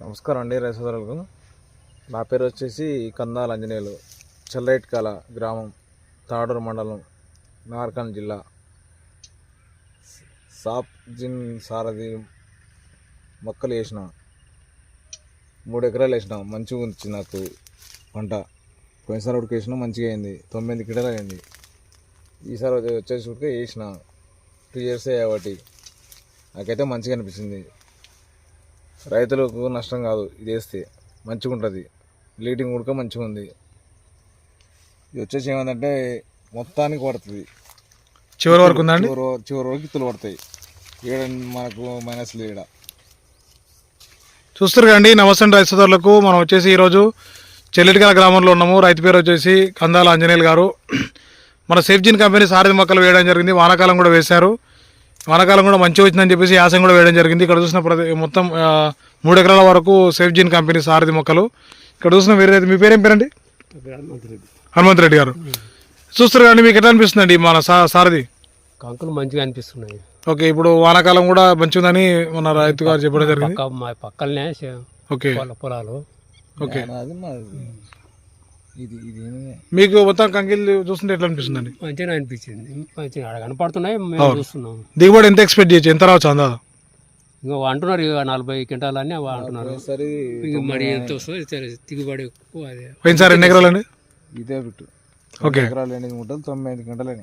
నమస్కారం అండి రైసోదరులకు నా పేరు వచ్చేసి కందాల ఆంజనేయులు చల్లైట్కాల గ్రామం తాడూరు మండలం నార్కన్ జిల్లా. సాప్ జిన్ సారథి మొక్కలు వేసిన మూడు ఎకరాలు వేసిన మంచిగా ఉంది నాకు పంట. పోయినసారి ఉడికి వేసిన మంచిగా అయింది తొమ్మిది కిటలు అయింది. ఈసారి వచ్చేసి ఉడికి వేసిన టూ ఇయర్స్ కాబట్టి నాకైతే మంచిగా అనిపించింది. రైతులకు నష్టం కాదు ఇది వేస్తే మంచిగా ఉంటుంది బ్లీడింగ్ ఉడక మంచిగా ఉంది ఇది వచ్చేసి ఏమందంటే మొత్తానికి పడుతుంది. చివరి వరకు ఉందండి చివరి వరకు- ఇత్తులు పడతాయి. ఈడ మనకు మైనస్ ఈడ. చూస్తారు కండి నమస్తే రైతు సోదరులకు మనం వచ్చేసి ఈరోజు చెల్లెటికల గ్రామంలో ఉన్నాము. రైతు పేరు వచ్చేసి కందాల ఆంజనేయులు గారు. మన సేఫ్జిన్ కంపెనీ సారథి మొక్కలు వేయడం జరిగింది. వానాకాలం కూడా వేశారు. వానాకాలం కూడా మంచిగా వచ్చిందని చెప్పేసి యాసం కూడా వేయడం జరిగింది. ఇక్కడ చూసిన ప్రతి మొత్తం మూడు ఎకరాల వరకు సేఫ్జిన్ కంపెనీ సారథి మొక్కలు. ఇక్కడ చూసిన వేరే రైతు మీ పేరేం పేరండి? హనుమంత్ రెడ్డి గారు. చూస్తారు కానీ మీకు ఎట్లా అనిపిస్తుందండి మన సారథి? కంకులు మంచిగా అనిపిస్తున్నాయి. ఓకే ఇప్పుడు వానాకాలం కూడా మంచిగా ఉందని మన రైతు గారు చెప్పడం జరిగింది. పక్క మా పక్కలనే చే- ఓకే. పొల పొలాలు. ఓకే. అది మాది. ఇది ఇది ఏమి- మీకు మొత్తం కంకిలు చూస్తుంటే ఎట్లా అనిపిస్తుందండి? మంచిగా అనిపించింది. మంచిగా ఆడ కనపడుతున్నాయి మేము చూస్తున్నాం దిగుబడి ఎంత ఎక్స్పెక్ట్ చేయొచ్చు? ఎంత రావచ్చు అందా? ఇంకా అంటున్నారు ఇక నలభై క్వింటాలు అని అంటున్నారు. సరే ఇక మరి ఎంత వస్తుంది. దిగుబడి ఎక్కువ అదే. పోయినసారి ఎన్ని ఎకరాలండి? ఇదే బిట్టు. ఓకే. ఎకరాలు ఎనిమిది గుంటలు తొమ్మిది గంటలు అని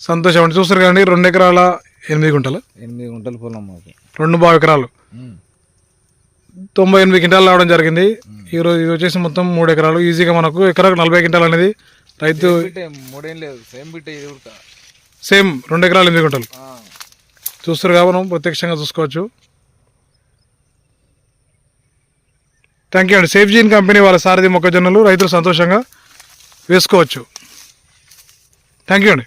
సంతోషం అండి. చూస్తారు కదండి రెండు ఎకరాల ఎనిమిది గుంటలు ఎనిమిది గుంటలు పొలం మాకు. రెండు బావు ఎకరాలు. తొంభై ఎనిమిది క్వింటాలు రావడం జరిగింది. ఈరోజు ఇది వచ్చేసి మొత్తం మూడు ఎకరాలు. ఈజీగా మనకు ఎకరాకు నలభై క్వింటాలు అనేది రైతు మూడేం లేదు. సేమ్ బిట్టే ఇది ఉడక. సేమ్ రెండు ఎకరాలు ఎనిమిది గుంటలు చూస్తారు కాబట్టి మనం ప్రత్యక్షంగా చూసుకోవచ్చు. థ్యాంక్ యూ అండి. సేఫ్ జీన్ కంపెనీ వాళ్ళ సారథి మొక్కజొన్నలు రైతులు సంతోషంగా వేసుకోవచ్చు. థ్యాంక్ యూ అండి.